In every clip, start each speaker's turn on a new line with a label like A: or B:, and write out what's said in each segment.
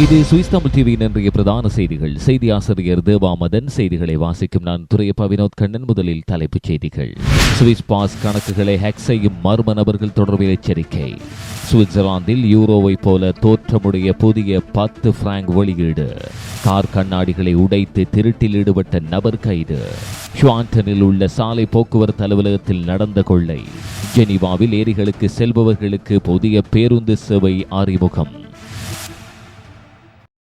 A: இது சுவிஸ் தமிழ் டிவியின் இன்றைய பிரதான செய்திகள். செய்தி ஆசிரியர் தேவாமதன் செய்திகளை வாசிக்கும் நான் துரையப்பா வினோத் கண்ணன். முதலில் தலைப்புச் செய்திகள். சுவிஸ் பாஸ் கணக்குகளை ஹேக் செய்யும் மர்ம நபர்கள் தொடர்பில் எச்சரிக்கை. சுவிட்சர்லாந்தில் யூரோவை போல தோற்றமுடைய புதிய பத்து பிராங்க் வெளியீடு. கார் கண்ணாடிகளை உடைத்து திருட்டில் ஈடுபட்ட நபர் கைது. ஷுவாண்டனில் உள்ள சாலை போக்குவரத்து அலுவலகத்தில் நடந்த கொள்ளை. ஜெனிவாவில் ஏரிகளுக்கு செல்பவர்களுக்கு புதிய பேருந்து சேவை அறிமுகம்.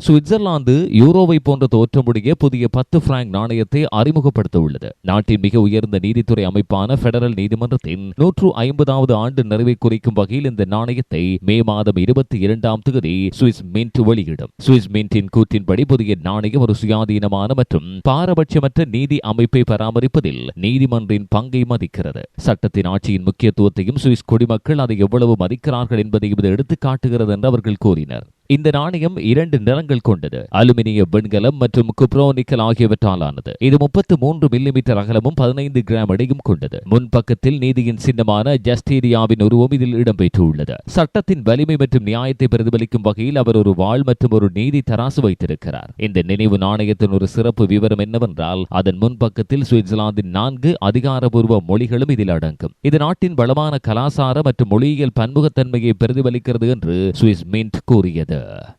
A: சுவிட்சர்லாந்து யூரோவை போன்ற தோற்றமுடைய புதிய பத்து பிராங்க் நாணயத்தை அறிமுகப்படுத்த உள்ளது நாட்டின் மிக உயர்ந்த நீதித்துறை அமைப்பான பெடரல் நீதிமன்றத்தின் நூற்று ஐம்பதாவது ஆண்டு நிறைவை குறிக்கும் வகையில் இந்த நாணயத்தை மே மாதம் இருபத்தி இரண்டாம் தேதி சுவிஸ் மின்ட் வெளியிடும். சுவிஸ் மின்டின் கூற்றின்படி புதிய நாணயம் ஒரு சுயாதீனமான மற்றும் பாரபட்சமற்ற நீதி அமைப்பை பராமரிப்பதில் நீதிமன்றின் பங்கை மதிக்கிறது. சட்டத்தின் ஆட்சியின் முக்கியத்துவத்தையும் சுவிஸ் குடிமக்கள் அதை எவ்வளவு மதிக்கிறார்கள் என்பதையும் இது எடுத்து காட்டுகிறது என்று அவர்கள் கூறினர். இந்த நாணயம் இரண்டு நிறங்கள் கொண்டது. அலுமினிய வெண்கலம் மற்றும் குப்ரோனிக்கல் ஆகியவற்றால் ஆனது இது முப்பத்து மூன்று மில்லிமீட்டர் அகலமும் பதினைந்து கிராம் எடையும் கொண்டது. முன்பக்கத்தில் நீதியின் சின்னமான ஜஸ்டீரியாவின் உருவம் இதில் இடம்பெற்றுள்ளது. சட்டத்தின் வலிமை மற்றும் நியாயத்தை பிரதிபலிக்கும் வகையில் அவர் ஒரு வாள் மற்றும் ஒரு நீதி தராசு வைத்திருக்கிறார். இந்த நினைவு நாணயத்தின் ஒரு சிறப்பு விவரம் என்னவென்றால் அதன் முன்பக்கத்தில் சுவிட்சர்லாந்தின் நான்கு அதிகாரபூர்வ மொழிகளும் இதில் அடங்கும். இது நாட்டின் வளமான கலாசார மற்றும் மொழியியல் பன்முகத்தன்மையை பிரதிபலிக்கிறது என்று சுவிஸ் மின்ட் கூறியது. 的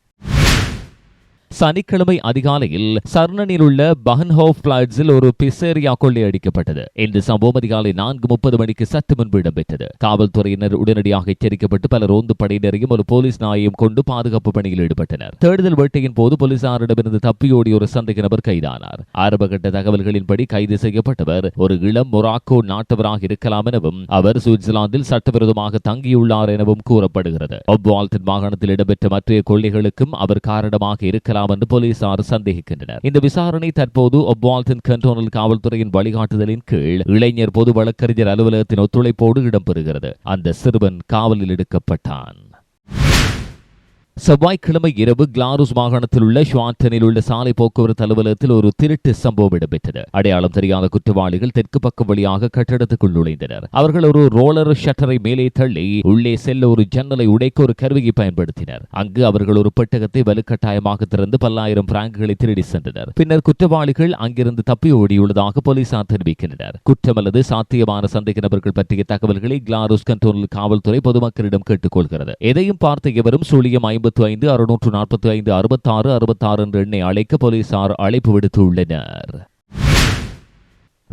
A: சனிக்கிழமை அதிகாலையில் சர்னனில் உள்ள பஹன்ஹோஃப் பிளாட்ஸில் ஒரு பிசேரியா கொள்ளையடிக்கப்பட்டது இந்த சம்பவம் அதிகாலை நான்கு முப்பது மணிக்கு சற்று முன்பு இடம்பெற்றது. காவல்துறையினர் உடனடியாக எச்சரிக்கப்பட்டு பல ரோந்து படையினரையும் ஒரு போலீஸ் நாயையும் கொண்டு பாதுகாப்பு பணியில் ஈடுபட்டனர். தேடுதல் வேட்டையின் போது போலீசாரிடமிருந்து தப்பியோடி ஒரு சந்தேக நபர் கைதானார். ஆரம்பகட்ட தகவல்களின்படி கைது செய்யப்பட்டவர் ஒரு இளம் மொராக்கோ நாட்டவராக இருக்கலாம் எனவும் அவர் சுவிட்சர்லாந்தில் சட்டவிரோதமாக தங்கியுள்ளார் எனவும் கூறப்படுகிறது. ஒப்வால்டன் மாகாணத்தில் இடம்பெற்ற மற்ற கொள்ளைகளுக்கும் அவர் காரணமாக இருக்கலாம் என்று போலீசார் சந்தேகிக்கின்றனர். இந்த விசாரணை தற்போது ஒப்வால்டன் கண்டோனல் காவல்துறையின் வழிகாட்டுதலின் கீழ் இளைஞர் பொது வழக்கறிஞர் அலுவலகத்தின் ஒத்துழைப்போடு இடம்பெறுகிறது. அந்த சிறுவன் காவலில் எடுக்கப்பட்டான். செவ்வாய்க்கிழமை இரவு கிளாரூஸ் மாகாணத்தில் உள்ள ஷுவாட்டனில் உள்ள சாலை போக்குவரத்து அலுவலகத்தில் ஒரு திருட்டு சம்பவம் இடம்பெற்றது. அடையாளம் தெரியாத குற்றவாளிகள் தெற்கு பக்கம் வழியாக கட்டடத்துக்குள் நுழைந்தனர். அவர்கள் ஒரு ரோலர் ஷட்டரை மேலே தள்ளி உள்ளே செல்ல ஒரு ஜன்னலை உடைக்க ஒரு கருவியை பயன்படுத்தினர். அங்கு அவர்கள் ஒரு பெட்டகத்தை வலுக்கட்டாயமாக திறந்து பல்லாயிரம் பிராங்குகளை திருடி சென்றனர். பின்னர் குற்றவாளிகள் அங்கிருந்து தப்பி ஓடியுள்ளதாக போலீசார் தெரிவிக்கின்றனர். குற்றம் அல்லது சாத்தியமான சந்தேக நபர்கள் பற்றிய தகவல்களை கிளாரூஸ் கண்ட்ரோல் காவல்துறை பொதுமக்களிடம் கேட்டுக்கொள்கிறது. எதையும் பார்த்த எவரும் சூழியம் ஐம்பத்து ஐந்து அறுநூற்று நாற்பத்தி ஐந்து அறுபத்தாறு அறுபத்தாறு என்ற எண்ணை அழைக்க போலீசார் அழைப்பு விடுத்துள்ளனர்.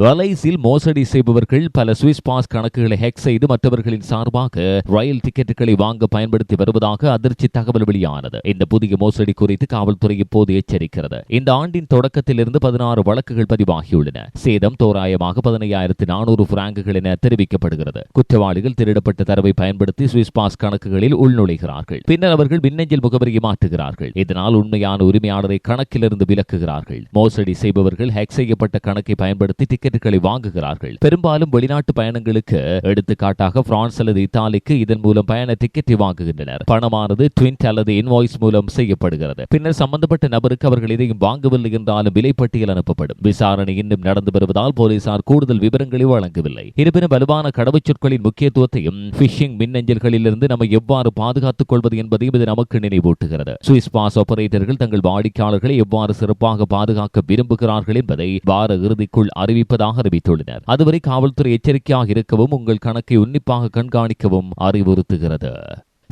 A: வலைஸில் மோசடி செய்பவர்கள் பல சுவிஸ் பாஸ் கணக்குகளை ஹேக் செய்து மற்றவர்களின் சார்பாக ரயில் டிக்கெட்டுகளை வாங்க பயன்படுத்தி வருவதாக அதிர்ச்சி தகவல் வெளியானது. இந்த புதிய மோசடி குறித்து காவல்துறை இப்போது எச்சரிக்கிறது. இந்த ஆண்டின் தொடக்கத்திலிருந்து பதினாறு வழக்குகள் பதிவாகியுள்ளன. சேதம் தோராயமாக பதினையாயிரத்து நானூறு பிராங்குகள் என தெரிவிக்கப்படுகிறது. குற்றவாளிகள் திருடப்பட்ட தரவை பயன்படுத்தி சுவிஸ் பாஸ் கணக்குகளில் உள்நுழைகிறார்கள். பின்னர் அவர்கள் மின்னஞ்சல் முகவரியை மாற்றுகிறார்கள். இதனால் உண்மையான உரிமையாளரை கணக்கிலிருந்து விலக்குகிறார்கள். மோசடி செய்பவர்கள் ஹேக் செய்யப்பட்ட கணக்கை பயன்படுத்தி டிக்கெட் டிக்கெட்டுகளை வாங்குகிறார்கள். பெரும்பாலும் வெளிநாட்டு பயணங்களுக்கு எடுத்துக்காட்டாக பிரான்ஸ் அல்லது இத்தாலிக்கு இதன் மூலம் பயண டிக்கெட்டை வாங்குகின்றனர். பணமானது ட்வின்ட் அல்லது இன்வாய்ஸ் மூலம் செய்யப்படுகிறது. பின்னர் சம்பந்தப்பட்ட நபருக்கு அவர்கள் இதையும் வாங்கவில்லை என்றாலும் விலைப்பட்டியல் அனுப்பப்படும். விசாரணை இன்னும் நடந்து வருவதால் போலீசார் கூடுதல் விவரங்களை வழங்கவில்லை. இருப்பினும் வலுவான கடவுச்சொற்களின் முக்கியத்துவத்தையும் பிஷிங் மின்னஞ்சல்களிலிருந்து நம்மை எவ்வாறு பாதுகாத்துக் கொள்வது என்பதையும் இது நமக்கு நினைவூட்டுகிறது. சுவிஸ் பாஸ் ஆபரேட்டர்கள் தங்கள் வாடிக்கையாளர்களை எவ்வாறு சிறப்பாக பாதுகாக்க விரும்புகிறார்கள் என்பதை வார இறுதிக்குள் அறிவிப்பு இருப்பதாக அறிவித்துள்ளனர். அதுவரை காவல்துறை எச்சரிக்கையாக இருக்கவும் உங்கள் கணக்கை உன்னிப்பாக கண்காணிக்கவும் அறிவுறுத்துகிறது.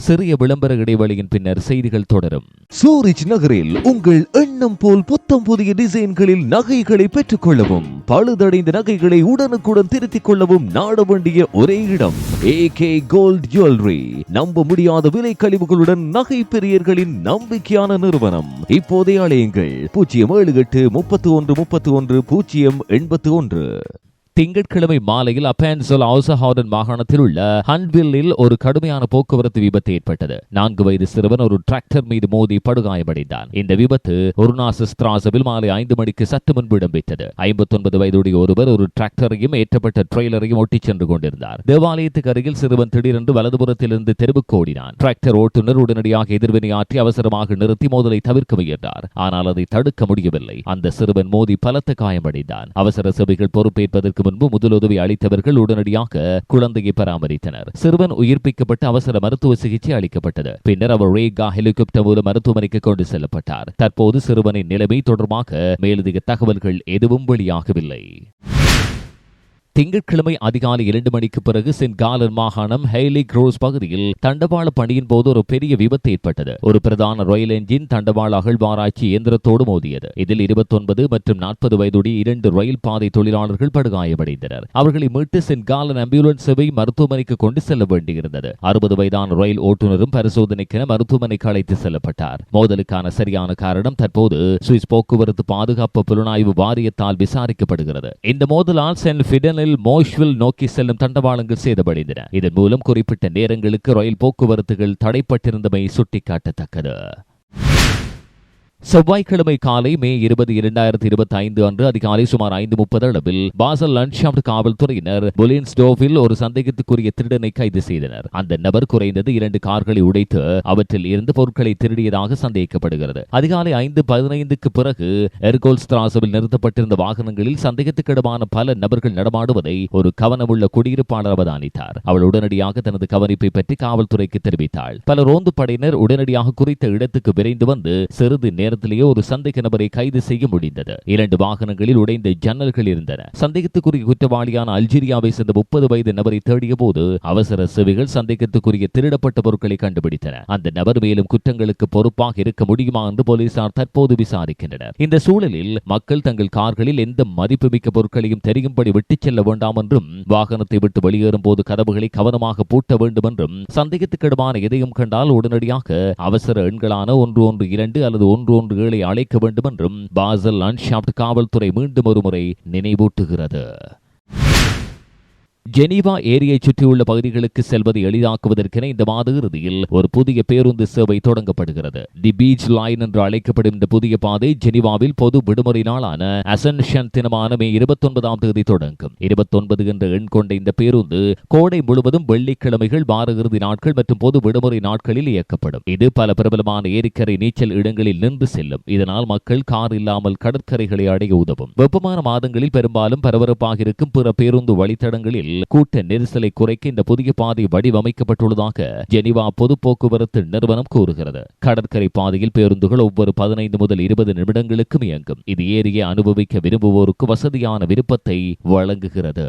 A: சிறிய விளம்பர இடைவெளியின் பின்னர் செய்திகள் தொடரும். சூரிச் நகரில் உங்கள் எண்ணம் போல் புத்தம் புதிய டிசைன்களில் நகைகளை பெற்றுக் கொள்ளவும் பழுதடைந்த நகைகளை உடனுக்குடன் திருத்திக் கொள்ளவும் நாட வேண்டிய ஒரே இடம் ஏ கே கோல்ட் ஜுவல்லரி நம்ப முடியாத விலை கழிவுகளுடன் நகை பெரியர்களின் நம்பிக்கையான நிறுவனம். இப்போதே அழையுங்கள் பூஜ்ஜியம் ஏழு எட்டு முப்பத்தி ஒன்று முப்பத்தி ஒன்று பூஜ்ஜியம் எண்பத்தி ஒன்று. திங்கட்கிழமை மாலையில் அப்பேன்சல் ஹவுசஹார்டன் மாகாணத்தில் உள்ள ஹன்வில்லில் ஒரு கடுமையான போக்குவரத்து விபத்து ஏற்பட்டது. நான்கு வயது சிறுவன் ஒரு டிராக்டர் மீது மோதி படுகாயமடைந்தான். இந்த விபத்து ஒருநாசஸ் திராசவில் மாலை ஐந்து மணிக்கு சற்று முன்பு இடம்பெற்றது. ஐம்பத்தொன்பது வயதுடைய ஒருவர் ஒரு டிராக்டரையும் ஏற்றப்பட்ட ட்ரெய்லரையும் ஒட்டிச் சென்று கொண்டிருந்தார். தேவாலயத்துக்கு அருகில் சிறுவன் திடீரென்று வலதுபுறத்திலிருந்து தெருவுக்கு ஓடினான். டிராக்டர் ஓட்டுநர் உடனடியாக எதிர்வினையாற்றி அவசரமாக நிறுத்தி மோதலை தவிர்க்க முயன்றார். ஆனால் அதை தடுக்க முடியவில்லை. அந்த சிறுவன் மோதி பலத்த காயமடைந்தான். அவசர சபைகள் பொறுப்பேற்பதற்கு முன்பு முதலுதவி அளித்தவர்கள் உடனடியாக குழந்தையை பராமரித்தனர். சிறுவன் உயிர்ப்பிக்கப்பட்டு அவசர மருத்துவ சிகிச்சை அளிக்கப்பட்டது. பின்னர் அவர் ரேகா ஹெலிகாப்டர் மூலம் மருத்துவமனைக்கு கொண்டு செல்லப்பட்டார். தற்போது சிறுவனின் நிலைமை தொடர்பாக மேலதிக தகவல்கள் எதுவும் வெளியாகவில்லை. திங்கட்கிழமை அதிகாலை இரண்டு மணிக்கு பிறகு சென்ட் காலர் மாகாணம் ஹெய்லி க்ரோஸ் பகுதியில் தண்டவாள பணியின் போது ஒரு பெரிய விபத்து ஏற்பட்டது. ஒரு பிரதான ராயல் என்ஜின் தண்டவாள அகழ்வாராய்ச்சி இயந்திரத்தோடு மோதியது. இதில் இருபத்தொன்பது மற்றும் நாற்பது வயதுடைய இரண்டு ரயில் பாதை தொழிலாளர்கள் படுகாயமடைந்தனர். அவர்களை மீட்டு சென்ட் காலன் ஆம்புலன்ஸ் சேவை மருத்துவமனைக்கு கொண்டு செல்ல வேண்டியிருந்தது. அறுபது வயதான ரயில் ஓட்டுநரும் பரிசோதனைக்கென மருத்துவமனைக்கு அழைத்து செல்லப்பட்டார். மோதலுக்கான சரியான காரணம் தற்போது சுவிஸ் போக்குவரத்து பாதுகாப்பு புலனாய்வு வாரியத்தால் விசாரிக்கப்படுகிறது. இந்த மோதலால் சென்ட் ஃபிடனில் மோஷ்வில் நோக்கி செல்லும் தண்டவாளங்கள் சேதமடைந்தன. இதன் மூலம் குறிப்பிட்ட நேரங்களுக்கு ரயில் போக்குவரத்துகள் தடைப்பட்டிருந்தமை சுட்டிக்காட்டத்தக்கது. செவ்வாய்க்கிழமை காலை மே இருபது இரண்டாயிரத்தி இருபத்தி ஐந்து அன்று அதிகாலை சுமார் ஐந்து முப்பது அளவில் பாசல் லன்ஷாப்ட் காவல்துறையினர் புலின்ஸ்டோவில் ஒரு சந்தேகத்துக்குரிய திருடனை கைது செய்தனர். அந்த நபர் குறைந்தது இரண்டு கார்களை உடைத்து அவற்றில் இருந்து பொருட்களை திருடியதாக சந்தேகிக்கப்படுகிறது அதிகாலை ஐந்து பதினைந்துக்கு பிறகு எர்கோல் ஸ்திராசவில் நிறுத்தப்பட்டிருந்த வாகனங்களில் சந்தேகத்துக்கிடமான பல நபர்கள் நடமாடுவதை ஒரு கவனமுள்ள குடியிருப்பாளர் அவதானித்தார். அவள் உடனடியாக தனது கவனிப்பை பற்றி காவல்துறைக்கு தெரிவித்தாள். பல ரோந்து படையினர் உடனடியாக குறித்த இடத்துக்கு விரைந்து வந்து சிறிது நேரத்திலேயே ஒரு சந்தேக நபரை கைது செய்ய முடிந்தது. இரண்டு வாகனங்களில் உடைந்த ஜன்னல்கள் இருந்தன. சந்தேகத்துக்குரிய குற்றவாளியான அல்ஜீரியாவை சேர்ந்த முப்பது வயது நபரை தேடிய போது அவசர சேவைகள் சந்தேகத்துக்குரிய திருடப்பட்ட பொருட்களை கண்டுபிடித்தன. அந்த நபர் மேலும் குற்றங்களுக்கு பொறுப்பாக இருக்க முடியுமா என்று போலீசார் தற்போது விசாரிக்கின்றனர். இந்த சூழலில் மக்கள் தங்கள் கார்களில் எந்த மதிப்புமிக்க பொருட்களையும் தெரியும்படி விட்டுச் செல்ல வேண்டாம் என்றும் வாகனத்தை விட்டு வெளியேறும் போது கதவுகளை கவனமாக பூட்ட வேண்டும் என்றும் சந்தேகத்துக்கிடமான எதையும் கண்டால் உடனடியாக அவசர எண்களான ஒன்று ஒன்று இரண்டு அல்லது ஒன்று ஒன்று ஏழை அழைக்க வேண்டும் என்றும் பாசல் அன்ஷாப்ட் காவல்துறை மீண்டும் ஒருமுறை நினைவூட்டுகிறது. ஜெனீவா ஏரியை சுற்றியுள்ள பகுதிகளுக்கு செல்வதை எளிதாக்குவதற்கென இந்த மாத இறுதியில் ஒரு புதிய பேருந்து சேவை தொடங்கப்படுகிறது. தி பீச் லைன் என்று அழைக்கப்படும் இந்த புதிய பாதை ஜெனீவாவில் பொது விடுமுறை நாளான அசன்ஷன் தினமான மே இருபத்தொன்பதாம் தேதி தொடங்கும். இருபத்தொன்பது என்ற எண் கொண்ட இந்த பேருந்து கோடை முழுவதும் வெள்ளிக்கிழமைகள் வார இறுதி நாட்கள் மற்றும் பொது விடுமுறை நாட்களில் இயக்கப்படும். இது பல பிரபலமான ஏரிக்கரை நீச்சல் இடங்களில் நின்று செல்லும். இதனால் மக்கள் கார் இல்லாமல் கடற்கரைகளை அடைய உதவும். வெப்பமான மாதங்களில் பெரும்பாலும் பரபரப்பாக இருக்கும் பிற பேருந்து வழித்தடங்களில் கூட்ட நெரிசலை குறைக்க இந்த புதிய பாதை வடிவமைக்கப்பட்டுள்ளதாக ஜெனிவா பொது போக்குவரத்து நிறுவனம் கூறுகிறது. கடற்கரை பாதையில் பேருந்துகள் ஒவ்வொரு பதினைந்து முதல் இருபது நிமிடங்களுக்கும் இயங்கும். இது ஏரியை அனுபவிக்க விரும்புவோருக்கு வசதியான விருப்பத்தை வழங்குகிறது.